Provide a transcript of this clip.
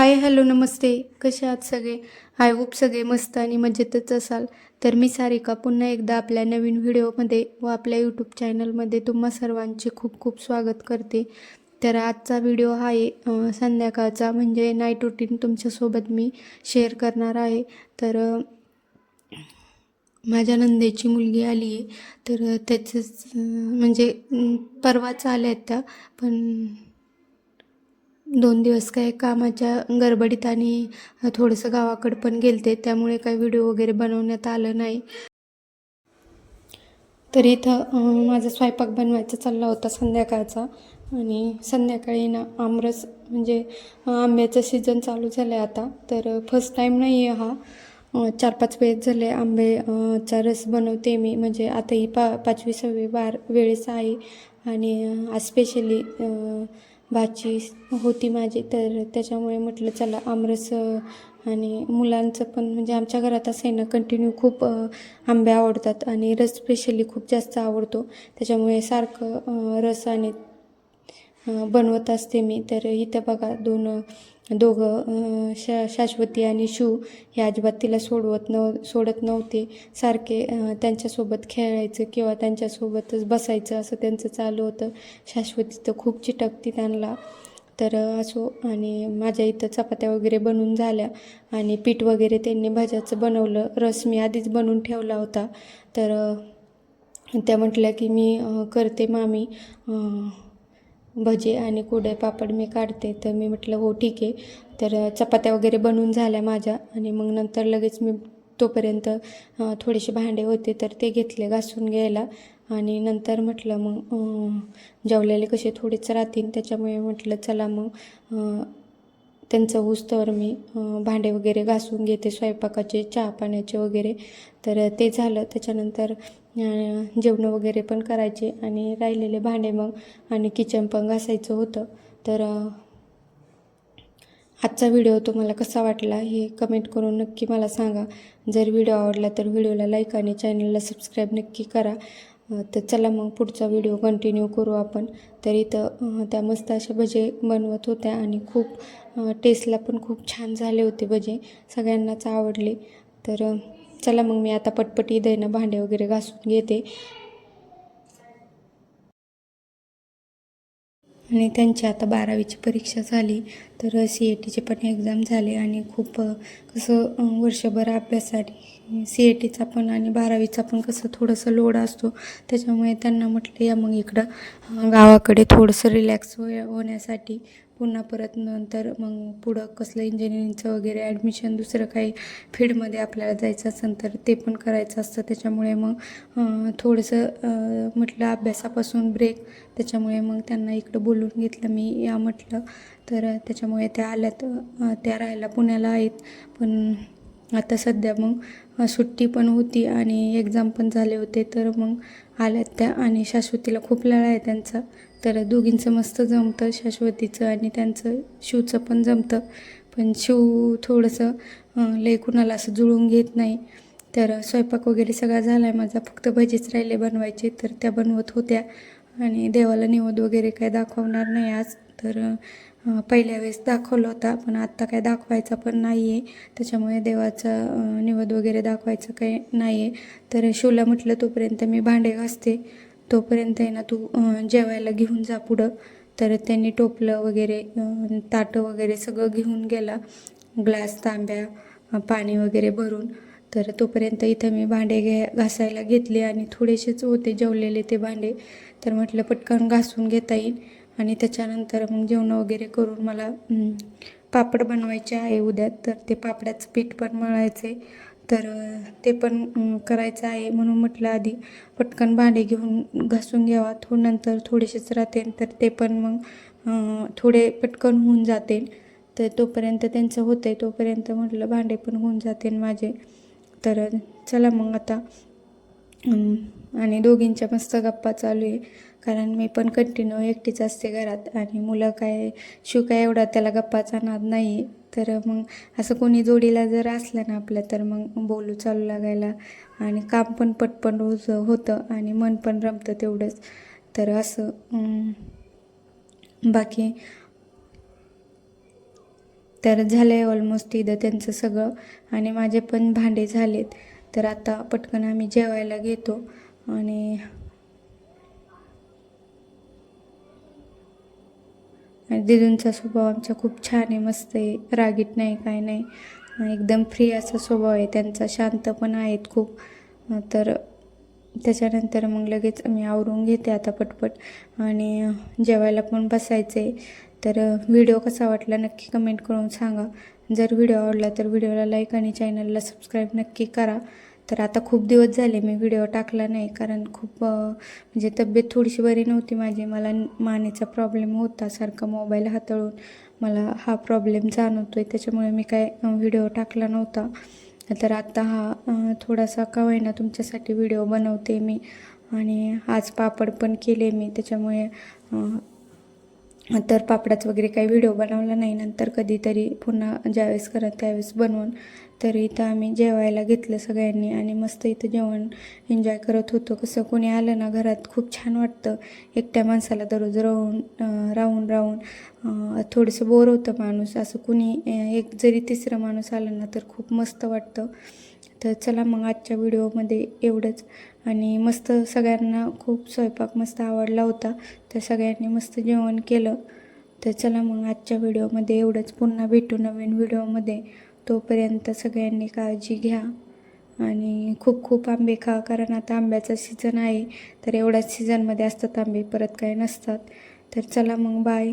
Hi hello नमस्ते. कसे आहात सगळे? आय होप सगळे मस्त आणि मजेतच असाल. तर मी सारिका पुन्हा एकदा आपल्या नवीन व्हिडिओमध्ये व आपल्या यूट्यूब चॅनलमध्ये तुम्हा सर्वांचे खूप खूप स्वागत करते. तर आजचा व्हिडिओ हा आहे संध्याकाळचा. म्हणजे नाईट रुटीन तुमच्यासोबत मी शेअर करणार आहे. तर माझ्या नंदेची मुलगी आली आहे. तर त्याचंच म्हणजे परवाच आल्या आहेत त्या. पण दोन दिवस काय कामाच्या गडबडीत आणि थोडंसं गावाकडं पण गेलते त्यामुळे काही व्हिडिओ वगैरे बनवण्यात आलं नाही. तर इथं माझा स्वयंपाक बनवायचा चालला होता संध्याकाळचा आणि संध्याकाळी ना आमरस म्हणजे आंब्याचं सीझन चालू झालं आहे आता. तर फर्स्ट टाईम नाही आहे हा. चार पाच वेळेस झाले आंबे चा रस बनवते मी. म्हणजे आता ही पा पाचवी सहावी बार वेळेस आहे. आणि अं, स्पेशली भाची होती माझी तर त्याच्यामुळे म्हटलं चला आमरस आणि मुलांचं पण म्हणजे आमच्या घरात असं आहे ना कंटिन्यू खूप आंबे आवडतात आणि रस स्पेशली खूप जास्त आवडतो. त्याच्यामुळे सारखं रस आणि बनवत असते मी. तर इथं बघा दोन दोघं शा शाश्वती आणि शिव हे अजिबात तिला सोडवत नव सोडत नव्हते. सारखे त्यांच्यासोबत खेळायचं किंवा त्यांच्यासोबतच बसायचं असं त्यांचं चालू होतं. शाश्वती तर खूप चिटकती त्यांना. तर असो आणि माझ्या इथं चपात्या वगैरे बनवून झाल्या आणि पीठ वगैरे त्यांनी भाज्याचं बनवलं. रस मी आधीच बनवून ठेवला होता. तर त्या म्हटल्या की मी करते मामी. भजे आणि कुडे पापड मी काढते. तर मी म्हटलं हो ठीक आहे. तर चपात्या वगैरे बनवून झाल्या माझ्या आणि मग नंतर लगेच मी तोपर्यंत थोडेसे भांडे होते तर ते घेतले घासून घ्यायला. आणि नंतर म्हटलं मग जेवलेले कसे थोडेच राहतील त्याच्यामुळे म्हटलं चला मग त्यांचं उस्तवर मी भांडे वगैरे घासून घेते स्वयंपाकाचे चहा पाण्याचे वगैरे. तर ते झालं. त्याच्यानंतर जेवणं वगैरे पण करायचे आणि राहिलेले भांडे मग आणि किचन पण घासायचं होतं. तर आजचा व्हिडिओ तुम्हाला कसा वाटला हे कमेंट करून नक्की मला सांगा. जर व्हिडिओ आवडला तर व्हिडिओला लाईक आणि चॅनलला सबस्क्राईब नक्की करा. तर चला मग पुढचा व्हिडिओ कंटिन्यू करू आपण. तर इथं त्या मस्त अशा भजे बनवत होत्या आणि खूप टेस्टला पण खूप छान झाले होते भजे. सगळ्यांनाच आवडले. तर चला मग मी आता पटपटी इथं भांडे वगैरे घासून घेते. आणि त्यांची आता बारावीची परीक्षा झाली. तर सी ए टीचे पण एक्झाम झाले आणि खूप कसं वर्षभर अभ्यासासाठी सी ए टीचा पण आणि बारावीचा पण कसं थोडंसं लोड असतो. त्याच्यामुळे त्यांना म्हटलं या मग इकडं गावाकडे थोडंसं रिलॅक्स हो होण्यासाठी पुन्हा परत नंतर मग पुढं कसलं इंजिनिअरिंगचं वगैरे ॲडमिशन दुसरं काही फील्डमध्ये आपल्याला जायचं असेल तर ते पण करायचं असतं. त्याच्यामुळे मग थोडंसं म्हटलं अभ्यासापासून ब्रेक त्याच्यामुळे मग त्यांना इकडं बोलून घेतलं मी या म्हटलं. तर त्याच्यामुळे त्या आल्यात त्या राहायला पुण्याला आहेत. पण आता सध्या मग सुट्टी पण होती आणि एक्झाम पण झाले होते. तर मग आल्यात त्या आणि शाश्वतीला खूप लळा आहे त्यांचा. तर दोघींचं मस्त जमतं शाश्वतीचं आणि त्यांचं शिवचं पण जमतं. पण शिव थोडंसं लय कुणाला असं जुळून घेत नाही. तर स्वयंपाक वगैरे सगळा झाला आहे माझा. फक्त भजीच राहिले बनवायचे तर त्या बनवत होत्या. आणि देवाला निवद वगैरे काय दाखवणार नाही आज. तर पहिल्या वेळेस दाखवला होता पण आत्ता काय दाखवायचा पण नाही आहे त्याच्यामुळे देवाचा निवद वगैरे दाखवायचं काही नाही आहे तर शिवला म्हटलं तोपर्यंत मी भांडे घासते. तोपर्यंत आहे ना तू जेवायला घेऊन जा पुढं. तर त्यांनी टोपलं वगैरे ताटं वगैरे सगळं घेऊन गेला. ग्लास तांब्या पाणी वगैरे भरून. तर तोपर्यंत इथं मी भांडे घे घासायला घेतले आणि थोडेसेच होते जेवलेले ते भांडे. तर म्हटलं पटकन घासून घेता येईल. आणि त्याच्यानंतर मग जेवण वगैरे करून मला पापड बनवायचे आहे उद्या तर ते पापडाचं पीठ पण मळायचं आहे तर ते पण करायचं आहे म्हणून म्हटलं आधी. पटकन भांडे घेऊन घासून घ्यावा. थो नंतर थोडेसेच राहते. तर ते पण मग थोडे पटकन होऊन जाते. तर तोपर्यंत त्यांचं होतं आहे तोपर्यंत म्हटलं भांडे पण होऊन जाते माझे. तर चला मग आता. आणि दोघींच्या मस्त गप्पा चालू आहे. कारण मी पण कंटिन्यू एकटीच असते घरात. आणि मुलं काय शिव काय एवढा त्याला गप्पाचा नाद नाही आहे तर मग असं कोणी जोडीला जर असलं ना आपलं तर मग बोलू चालू लागायला. आणि काम पण पटपण रोज होतं आणि मन पण रमतं तेवढंच. तर असं बाकी तर झालं आहे ऑलमोस्ट इथं त्यांचं सगळं. आणि माझे पण भांडे झालेत. तर आता पटकन आम्ही जेवायला घेतो. आणि आणि दिदूंचा स्वभाव आमचा खूप छान आहे मस्त आहे. रागीट नाही काय नाही. एकदम फ्री असा स्वभाव आहे. त्यांचा शांत पण आहेत खूप. तर त्याच्यानंतर मग लगेच मी आवरून घेते आता पटपट. आणि जेवायला पण बसायचं आहे तर व्हिडिओ कसा वाटला नक्की कमेंट करून सांगा. जर व्हिडिओ आवडला तर व्हिडिओला लाईक आणि चॅनलला सबस्क्राईब नक्की करा. तर आता खूप दिवस झाले मी व्हिडिओ टाकला नाही कारण खूप म्हणजे तब्येत थोडीशी बरी नव्हती माझी. मला मानेचा प्रॉब्लेम होता सारखा मोबाईल हाताळून. मला हा प्रॉब्लेम जाणवतो आहे त्याच्यामुळे मी काय व्हिडिओ टाकला नव्हता. तर आता हा थोडासा का होईना तुमच्यासाठी व्हिडिओ बनवते मी. आणि आज पापड पण केले मी त्याच्यामुळे तर पापडाच वगैरे काही व्हिडिओ बनवला नाही. नंतर कधीतरी पुन्हा ज्यावेळेस करत त्यावेळेस बनवून तर इथं आम्ही जेवायला घेतलं सगळ्यांनी आणि मस्त इथं जेवण एन्जॉय करत होतो. कसं कोणी आलं ना घरात खूप छान वाटतं. एकट्या माणसाला दररोज राहून राहून राहून थोडंसं बोर होतं माणूस. असं कुणी एक जरी तिसरं माणूस आलं ना तर खूप मस्त वाटतं. तर चला मग आजच्या व्हिडिओमध्ये एवढंच. आणि मस्त सगळ्यांना खूप स्वयंपाक मस्त आवडला होता. तर सगळ्यांनी मस्त जेवण केलं. तर चला मग आजच्या व्हिडिओमध्ये एवढंच. पुन्हा भेटू नवीन व्हिडिओमध्ये. तोपर्यंत सगळ्यांनी काळजी घ्या. आणि खूप खूप आंबे खा कारण आता आंब्याचा सीझन आहे. तर एवढ्याच सीझनमध्ये असतात आंबे परत काही नसतात. तर चला मग बाय